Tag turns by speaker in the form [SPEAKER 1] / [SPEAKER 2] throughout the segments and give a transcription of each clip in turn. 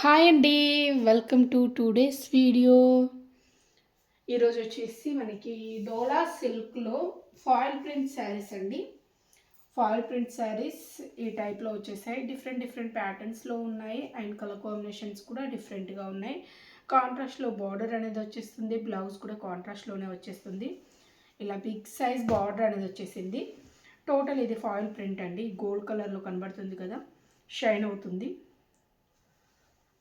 [SPEAKER 1] Hi అండి welcome to two days video. ఈరోజు వచ్చేసి మనకి డోలా సిల్క్లో ఫాయిల్ ప్రింట్ శారీస్ అండి. ఫాయిల్ ప్రింట్ శారీస్ ఈ టైప్లో వచ్చేసాయి. డిఫరెంట్ డిఫరెంట్ ప్యాటర్న్స్లో ఉన్నాయి. అండ్ కలర్ కాంబినేషన్స్ కూడా డిఫరెంట్గా ఉన్నాయి. కాంట్రాస్ట్లో బార్డర్ అనేది వచ్చేస్తుంది. బ్లౌజ్ కూడా కాంట్రాస్ట్లోనే వచ్చేస్తుంది. ఇలా బిగ్ సైజ్ బార్డర్ అనేది వచ్చేసింది. టోటల్ ఇది ఫాయిల్ ప్రింట్ అండి. గోల్డ్ కలర్లో కనబడుతుంది కదా షైన్ అవుతుంది.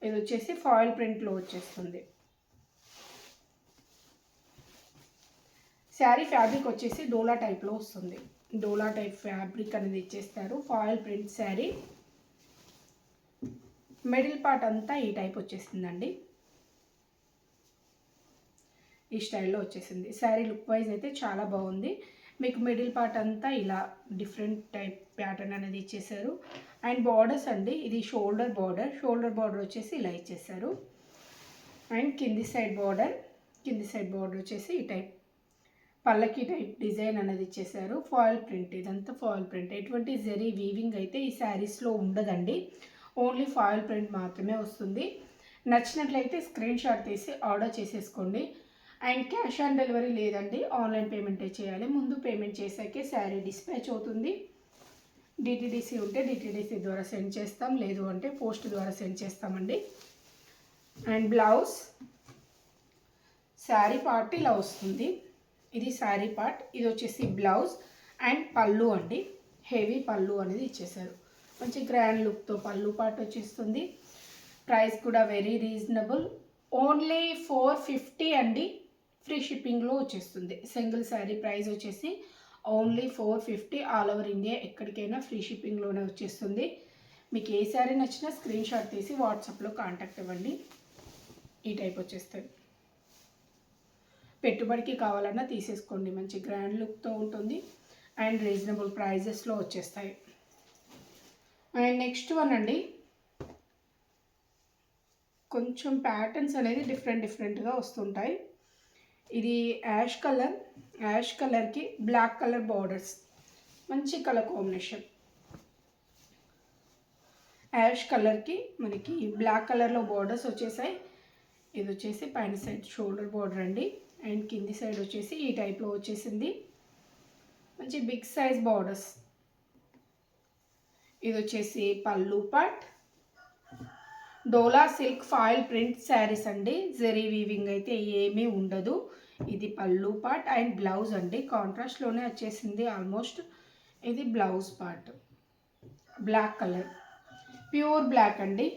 [SPEAKER 1] ఇది వచ్చేసి ఫాయిల్ ప్రింట్లో వచ్చేస్తుంది. శారీ ఫ్యాబ్రిక్ వచ్చేసి డోలా టైప్లో వస్తుంది. డోలా టైప్ ఫ్యాబ్రిక్ అనేది ఇచ్చేస్తారు. Foil print sari. Middle part అంతా ఈ టైప్ వచ్చేసిందండి ఈ స్టైల్లో వచ్చేసింది. శారీ లుక్ వైజ్ అయితే చాలా బాగుంది. మీకు మిడిల్ పార్ట్ అంతా ఇలా డిఫరెంట్ టైప్ ప్యాటర్న్ అనేది ఇచ్చేసారు. అండ్ బార్డర్స్ అండి ఇది షోల్డర్ బార్డర్ షోల్డర్ బార్డర్ వచ్చేసి ఇలా ఇచ్చేసారు. అండ్ కింది సైడ్ బార్డర్ కింది సైడ్ బార్డర్ వచ్చేసి ఈ టైప్ పల్లకి టైప్ డిజైన్ అనేది ఇచ్చేసారు. ఫాయిల్ ప్రింట్ ఇదంతా ఫాయిల్ ప్రింట్ ఎటువంటి జరీ వీవింగ్ అయితే ఈ శారీస్లో ఉండదండి. ఓన్లీ ఫాయిల్ ప్రింట్ మాత్రమే వస్తుంది. నచ్చినట్లయితే స్క్రీన్ షాట్ తీసి ఆర్డర్ చేసేసుకోండి. అండ్ క్యాష్ ఆన్ డెలివరీ లేదండి. ఆన్లైన్ పేమెంటే చేయాలి. ముందు పేమెంట్ చేశాకే శారీ డిస్పాచ్ అవుతుంది. డిటీడీసీ ఉంటే డిటీడీసీ ద్వారా సెండ్ చేస్తాం లేదు అంటే పోస్ట్ ద్వారా సెండ్ చేస్తామండి. అండ్ బ్లౌజ్ శారీ పార్ట్ ఇలా వస్తుంది. ఇది శారీ పార్ట్ ఇది వచ్చేసి బ్లౌజ్ అండ్ పళ్ళు అండి. హెవీ పళ్ళు అనేది ఇచ్చేసారు. మంచి గ్రాండ్ లుక్తో పళ్ళు పార్ట్ వచ్చేస్తుంది. ప్రైస్ కూడా very reasonable only four fifty అండి. ఫ్రీ షిప్పింగ్లో వచ్చేస్తుంది. సింగిల్ శారీ ప్రైస్ వచ్చేసి only four fifty all over India ఎక్కడికైనా ఫ్రీ షిప్పింగ్లోనే వచ్చేస్తుంది. మీకు ఏ శారీ నచ్చినా స్క్రీన్ షాట్ తీసి వాట్సాప్లో కాంటాక్ట్ ఇవ్వండి ఈ టైప్ వచ్చేస్తుంది. పెట్టుబడికి కావాలన్నా తీసేసుకోండి. మంచి గ్రాండ్ లుక్తో ఉంటుంది. అండ్ రీజనబుల్ ప్రైజెస్లో వచ్చేస్తాయి. అండ్ నెక్స్ట్ వన్ అండి. కొంచెం ప్యాటర్న్స్ అనేది డిఫరెంట్ డిఫరెంట్గా వస్తుంటాయి. ఇది యాష్ కలర్. యాష్ కలర్కి బ్లాక్ కలర్ బార్డర్స్. మంచి కలర్ కాంబినేషన్. యాష్ కలర్కి మనకి బ్లాక్ కలర్లో బార్డర్స్ వచ్చేసాయి. ఇది వచ్చేసి పైన సైడ్ షోల్డర్ బార్డర్ అండి. అండ్ కింది సైడ్ వచ్చేసి ఈ టైప్లో వచ్చేసింది. మంచి బిగ్ సైజ్ బార్డర్స్. ఇది వచ్చేసి పళ్ళు పాట్ డోలా సిల్క్ ఫాయిల్ ప్రింట్ శారీస్ అండి. జెరీ వీవింగ్ అయితే ఏమీ ఉండదు. ఇది పళ్ళు పార్ట్ అండ్ బ్లౌజ్ అండి. కాంట్రాస్ట్లోనే వచ్చేసింది ఆల్మోస్ట్. ఇది blouse part. Black colour. Pure black అండి.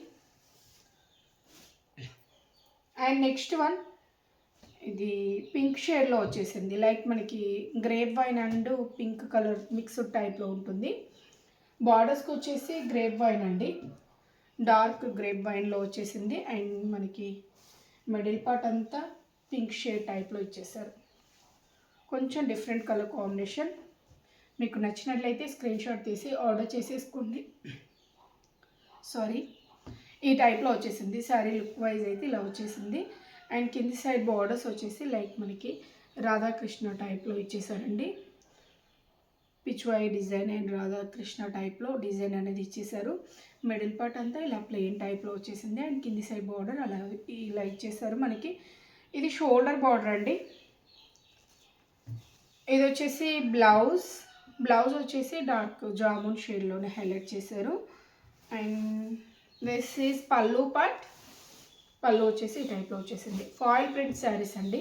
[SPEAKER 1] And next one. ఇది పింక్ షేడ్లో వచ్చేసింది. లైక్ మనకి grape wine and pink colour mixed టైప్లో ఉంటుంది. బార్డర్స్కి వచ్చేసి గ్రేప్ వైన్ అండి. డార్క్ గ్రేప్ వైన్లో వచ్చేసింది. అండ్ మనకి మిడిల్ పార్ట్ అంతా పింక్ షేడ్ టైప్లో ఇచ్చేసారు కొంచెం డిఫరెంట్ కలర్ కాంబినేషన్. మీకు నచ్చినట్లయితే స్క్రీన్ షాట్ తీసి ఆర్డర్ చేసేసుకోండి. సారీ ఈ టైప్లో వచ్చేసింది. శారీ లుక్ వైజ్ అయితే ఇలా వచ్చేసింది. అండ్ కింది సైడ్ బార్డర్స్ వచ్చేసి లైక్ మనకి రాధాకృష్ణ టైప్లో ఇచ్చేసారండి పిచ్వాయి డిజైన్ అండ్ రాధాకృష్ణ టైప్లో డిజైన్ అనేది ఇచ్చేసారు. మిడిల్ పార్ట్ అంతా ఇలా ప్లెయిన్ టైప్లో వచ్చేసింది. అండ్ కింది సైడ్ బార్డర్ అలా ఇలా ఇచ్చేసారు మనకి. ఇది షోల్డర్ బార్డర్ అండి. ఇది వచ్చేసి బ్లౌజ్. బ్లౌజ్ వచ్చేసి డార్క్ జామున్ షేడ్లోనే హైలైట్ చేశారు. And this is pallu part. Pallu వచ్చేసి ఈ టైప్లో వచ్చేసింది. ఫాయిల్ ప్రింట్ శారీస్ అండి.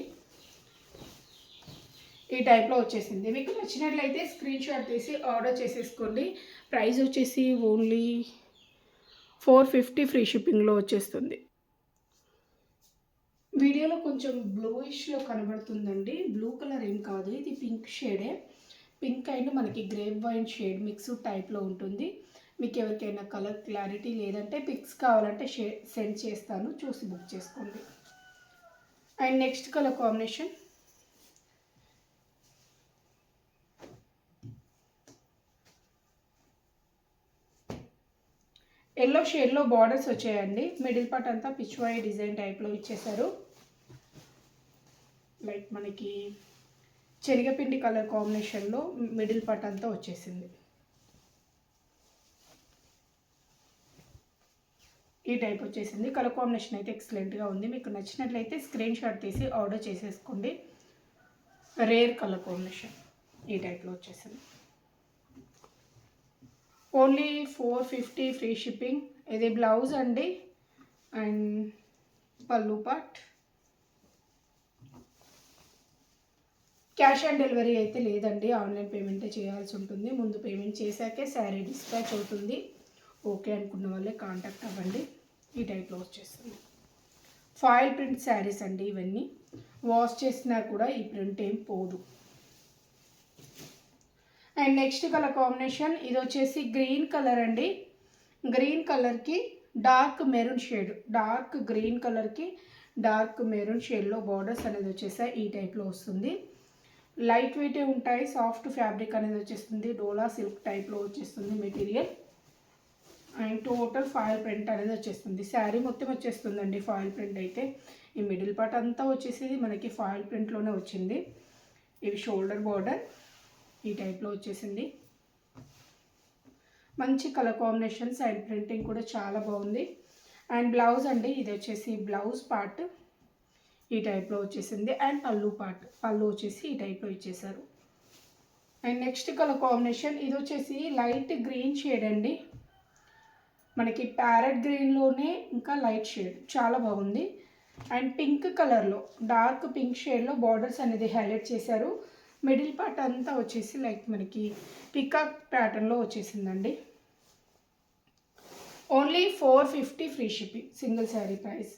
[SPEAKER 1] ఈ టైప్లో వచ్చేసింది. మీకు నచ్చినట్లయితే స్క్రీన్ షాట్ తీసి ఆర్డర్ చేసేసుకోండి. ప్రైస్ వచ్చేసి ఓన్లీ ఫోర్ ఫిఫ్టీ ఫ్రీ షిప్పింగ్లో వచ్చేస్తుంది. వీడియోలో కొంచెం బ్లూయిష్లో కనబడుతుందండి. బ్లూ కలర్ ఏం కాదు. ఇది పింక్ షేడే పింక్ అండ్ మనకి గ్రేప్ వైన్ షేడ్ మిక్స్ టైప్లో ఉంటుంది. మీకు ఎవరికైనా కలర్ క్లారిటీ లేదంటే పిక్స్ కావాలంటే షే సెండ్ చేస్తాను. చూసి బుక్ చేసుకోండి. And next colour combination yellow షేడ్లో బార్డర్స్ వచ్చాయండి. మిడిల్ పార్ట్ అంతా పిచ్వాయి డిజైన్ టైప్లో ఇచ్చేసారు లైక్ మనకి శనగపిండి కలర్ కాంబినేషన్లో మిడిల్ పార్ట్ అంతా వచ్చేసింది. ఈ టైప్ వచ్చేసింది. కలర్ కాంబినేషన్ అయితే ఎక్సలెంట్గా ఉంది. మీకు నచ్చినట్లయితే స్క్రీన్ షాట్ తీసి ఆర్డర్ చేసేసుకోండి. రేర్ కలర్ కాంబినేషన్ ఈ టైప్లో వచ్చేసింది. Only four fifty free shipping. ఇది బ్లౌజ్ అండి. అండ్ పళ్ళు పాట్ క్యాష్ ఆన్ డెలివరీ అయితే లేదండి. ఆన్లైన్ పేమెంటే చేయాల్సి ఉంటుంది. ముందు పేమెంట్ చేశాకే శారీ డిస్పాచ్ అవుతుంది. ఓకే అనుకున్న వాళ్ళే కాంటాక్ట్ అవ్వండి. ఈ టైప్ క్లోజ్ వచ్చేస్తుంది ఫాయిల్ ప్రింట్ శారీస్ అండి ఇవన్నీ. వాష్ చేసినా కూడా ఈ ప్రింట్ ఏం పోదు. అండ్ నెక్స్ట్ కలర్ కాంబినేషన్ ఇది వచ్చేసి గ్రీన్ కలర్ అండి. గ్రీన్ కలర్కి dark maroon shade dark green కలర్కి డార్క్ మెరూన్ షేడ్లో బార్డర్స్ అనేది వచ్చేసాయి ఈ టైప్లో వస్తుంది. లైట్ వెయిటే ఉంటాయి సాఫ్ట్ ఫ్యాబ్రిక్ అనేది వచ్చేస్తుంది డోలా సిల్క్ టైప్లో వచ్చేస్తుంది material. And total foil print అనేది వచ్చేస్తుంది. శారీ మొత్తం వచ్చేస్తుందండి ఫాయిల్ ప్రింట్ అయితే. ఈ మిడిల్ పార్ట్ అంతా వచ్చేసి మనకి ఫాయిల్ ప్రింట్లోనే వచ్చింది. ఇవి షోల్డర్ బార్డర్. ఈ టైప్లో వచ్చేసింది. మంచి కలర్ కాంబినేషన్స్ అండ్ ప్రింటింగ్ కూడా చాలా బాగుంది. అండ్ బ్లౌజ్ అండి ఇది వచ్చేసి బ్లౌజ్ పార్ట్ ఈ టైప్లో వచ్చేసింది. అండ్ పళ్ళు పార్ట్ పళ్ళు వచ్చేసి ఈ టైప్లో ఇచ్చేసారు అండ్ నెక్స్ట్ కలర్ కాంబినేషన్ ఇది వచ్చేసి లైట్ గ్రీన్ షేడ్ అండి. మనకి ప్యారెట్ గ్రీన్లోనే ఇంకా లైట్ షేడ్ చాలా బాగుంది. అండ్ పింక్ కలర్లో డార్క్ పింక్ షేడ్లో బార్డర్స్ అనేది హైలైట్ చేశారు. మిడిల్ పార్ట్ అంతా వచ్చేసి లైక్ మనకి పికాక్ ప్యాటర్న్లో వచ్చేసిందండి. Only four fifty free shipping single sari price.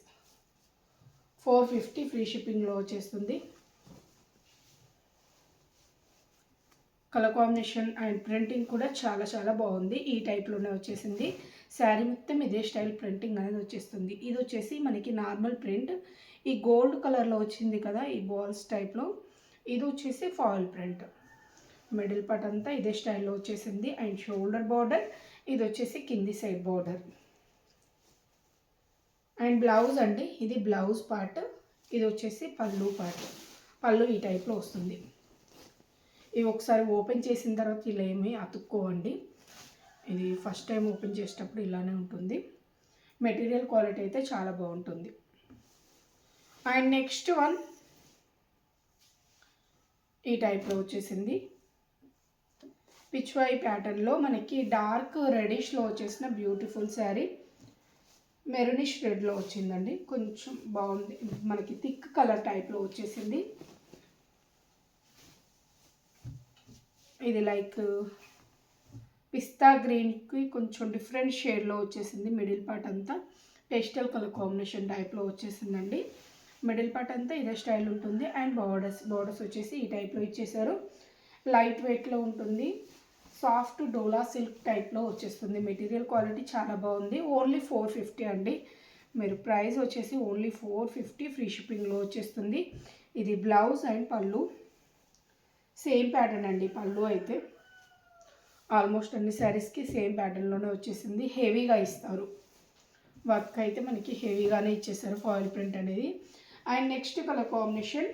[SPEAKER 1] Four fifty free షిప్పింగ్లో వచ్చేస్తుంది. కలర్ కాంబినేషన్ అండ్ ప్రింటింగ్ కూడా చాలా చాలా బాగుంది. ఈ టైప్లోనే వచ్చేసింది. శారీ మొత్తం ఇదే స్టైల్ ప్రింటింగ్ అనేది వచ్చేస్తుంది. ఇది వచ్చేసి మనకి నార్మల్ ప్రింట్. ఈ గోల్డ్ కలర్లో వచ్చింది కదా ఈ బాల్స్ టైప్లో. ఇది వచ్చేసి ఫాయిల్ ప్రింట్ మిడిల్ పార్ట్ అంతా ఇదే స్టైల్లో వచ్చేసింది. అండ్ షోల్డర్ బార్డర్ ఇది వచ్చేసి కింది సైడ్ బార్డర్ అండ్ బ్లౌజ్ అండి ఇది బ్లౌజ్ పార్ట్ ఇది వచ్చేసి పళ్ళు పార్ట్ పళ్ళు ఈ టైప్లో వస్తుంది. ఇవి ఒకసారి ఓపెన్ చేసిన తర్వాత ఇలా ఏమి అతుక్కోవండి. ఇది ఫస్ట్ టైం ఓపెన్ చేసేటప్పుడు ఇలానే ఉంటుంది. మెటీరియల్ క్వాలిటీ అయితే చాలా బాగుంటుంది. అండ్ నెక్స్ట్ వన్ ఈ టైప్లో వచ్చేసింది. పిచ్వాయి ప్యాటర్న్లో మనకి డార్క్ రెడిష్లో వచ్చేసిన బ్యూటిఫుల్ శారీ మెరూనిష్ రెడ్లో వచ్చిందండి. కొంచెం బాగుంది. మనకి థిక్ కలర్ టైప్లో వచ్చేసింది. ఇది లైక్ పిస్తా గ్రీన్కి కొంచెం డిఫరెంట్ షేడ్లో వచ్చేసింది. మిడిల్ పార్ట్ అంతా పేస్టల్ కలర్ కాంబినేషన్ టైప్లో వచ్చేసిందండి. మిడిల్ పార్ట్ అంతా ఇదే స్టైల్ ఉంటుంది. అండ్ బార్డర్స్ బార్డర్స్ వచ్చేసి ఈ టైప్లో ఇచ్చేసారు. లైట్ వెయిట్లో ఉంటుంది. సాఫ్ట్ డోలా సిల్క్ టైప్లో వచ్చేస్తుంది. మెటీరియల్ క్వాలిటీ చాలా బాగుంది. ఓన్లీ ఫోర్ ఫిఫ్టీ అండి. మీరు ప్రైస్ వచ్చేసి ఓన్లీ ఫోర్ ఫిఫ్టీ ఫ్రీ షిప్పింగ్లో వచ్చేస్తుంది. ఇది బ్లౌజ్ అండ్ పళ్ళు. సేమ్ ప్యాటర్న్ అండి పళ్ళు అయితే. ఆల్మోస్ట్ అన్ని శారీస్కి సేమ్ ప్యాటర్న్లోనే వచ్చేసింది. హెవీగా ఇస్తారు. వర్క్ అయితే మనకి హెవీగానే ఇచ్చేసారు ఫాయిల్ ప్రింట్ అనేది. And next colour combination.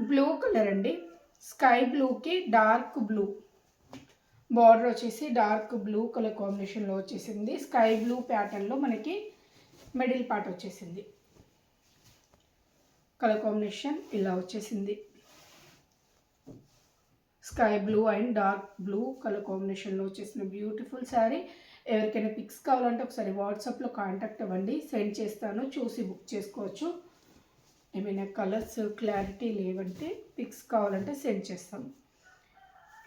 [SPEAKER 1] Blue colour అండి. స్కై బ్లూకి డార్క్ బ్లూ. బార్డర్ వచ్చేసి డార్క్ బ్లూ కలర్ కాంబినేషన్లో వచ్చేసింది. స్కై బ్లూ ప్యాటర్న్లో మనకి మిడిల్ పార్ట్ వచ్చేసింది. కలర్ కాంబినేషన్ ఇలా వచ్చేసింది. Sky blue and dark blue colour కాంబినేషన్లో వచ్చేసిన బ్యూటిఫుల్ శారీ. ఎవరికైనా పిక్స్ కావాలంటే ఒకసారి వాట్సాప్లో కాంటాక్ట్ అవ్వండి. సెండ్ చేస్తాను చూసి బుక్ చేసుకోవచ్చు. ఏమైనా కలర్స్ క్లారిటీ లేవంటే పిక్స్ కావాలంటే సెండ్ చేస్తాం.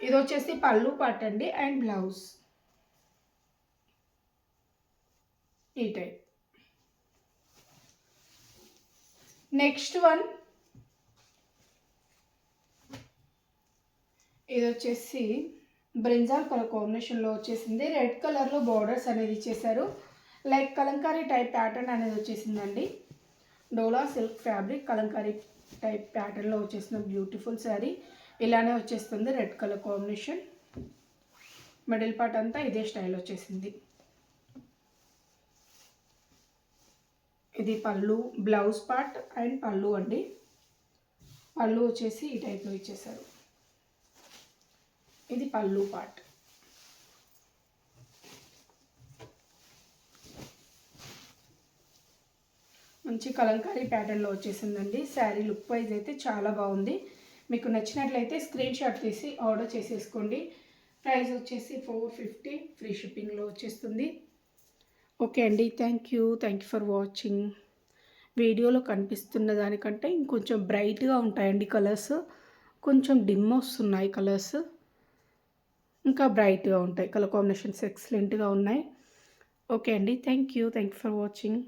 [SPEAKER 1] ఇది వచ్చేసి పళ్ళు పాట అండి అండ్ బ్లౌజ్. ఈ టైప్. Next one. ఇది వచ్చేసి బ్రింజాల్ కలర్ కాంబినేషన్లో వచ్చేసింది. రెడ్ కలర్లో బార్డర్స్ అనేది ఇచ్చేసారు లైక్ కలంకారీ టైప్ ప్యాటర్న్ అనేది వచ్చేసిందండి. Dola silk fabric Kalamkari type ప్యాటర్న్లో వచ్చేసిన బ్యూటిఫుల్ శారీ ఇలానే వచ్చేస్తుంది red colour combination middle part అంతా ఇదే స్టైల్ వచ్చేసింది. ఇది పళ్ళు బ్లౌజ్ పార్ట్ అండ్ పళ్ళు అండి. పళ్ళు వచ్చేసి ఈ టైప్లో ఇచ్చేసారు ఇది పళ్ళు పార్ట్ మంచి కలంకారీ ప్యాటర్న్లో వచ్చేసిందండి. శారీ లుక్ వైజ్ అయితే చాలా బాగుంది. మీకు నచ్చినట్లయితే స్క్రీన్ షాట్ తీసి ఆర్డర్ చేసేసుకోండి. ప్రైస్ వచ్చేసి ఫోర్ ఫిఫ్టీ ఫ్రీ షిప్పింగ్లో వచ్చేస్తుంది. ఓకే అండి thank you thank you for watching వీడియోలో కనిపిస్తున్న దానికంటే ఇంకొంచెం బ్రైట్గా ఉంటాయండి కలర్స్ కొంచెం డిమ్ వస్తున్నాయి కలర్స్ ఇంకా బ్రైట్గా ఉంటాయి. కలర్ కాంబినేషన్స్ ఎక్సలెంట్గా ఉన్నాయి. ఓకే అండి. Thank you. Thank you for watching.